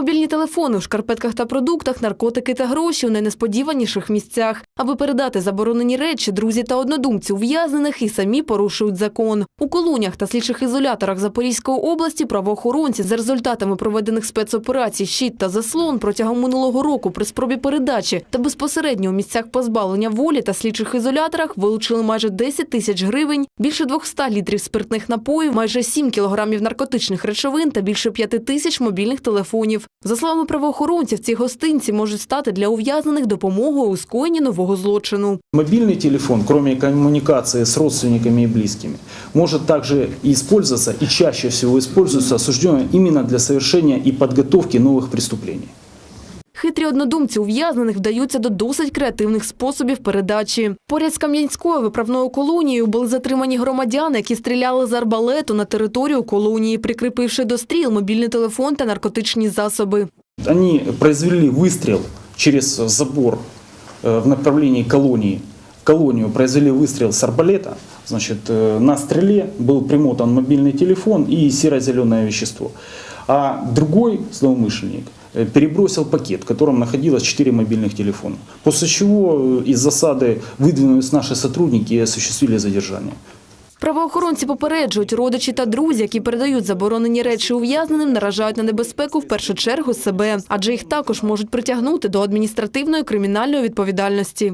мобільні телефони у шкарпетках та продуктах, наркотики та гроші у найнесподіваніших місцях. Аби передати заборонені речі, друзі та однодумці ув'язнених і самі порушують закон. У колоніях та слідчих ізоляторах Запорізької області правоохоронці за результатами проведених спецоперацій «Щит» та «Заслон» протягом минулого року при спробі передачі та безпосередньо у місцях позбавлення волі та слідчих ізоляторах вилучили майже 10 тисяч гривень, більше 200 літрів спиртних напоїв, майже 7 кілограмів наркотичних речовин та більше 5 тисяч мобільних телефонів. За словами правоохоронців, ці гостинці можуть стати для ув'язнених допомогою у скоєнні нового злочину. Мобильный телефон, кроме коммуникации с родственниками и близкими, может также и использоваться, и чаще всего используется осужденным именно для совершения и подготовки новых преступлений. Хитрі однодумці ув'язнених вдаються до досить креативних способів передачі. Поряд з Кам'янською виправною колонією були затримані громадяни, які стріляли з арбалету на територію колонії, прикріпивши до стріл мобільний телефон та наркотичні засоби. Они произвели выстрел через забор э, в направлении колонии. В колонию произвели выстрел с арбалета. Значит, э, на стреле был примотан мобильный телефон и серо-зеленое вещество. А другой злоумышленник э, перебросил пакет, в котором находилось 4 мобильных телефона. После чего э, из засады выдвинулись наши сотрудники и осуществили задержание. Правоохоронці попереджують родичі та друзі, які передають заборонені речі ув'язненим, наражають на небезпеку в першу чергу себе, адже їх також можуть притягнути до адміністративної кримінальної відповідальності.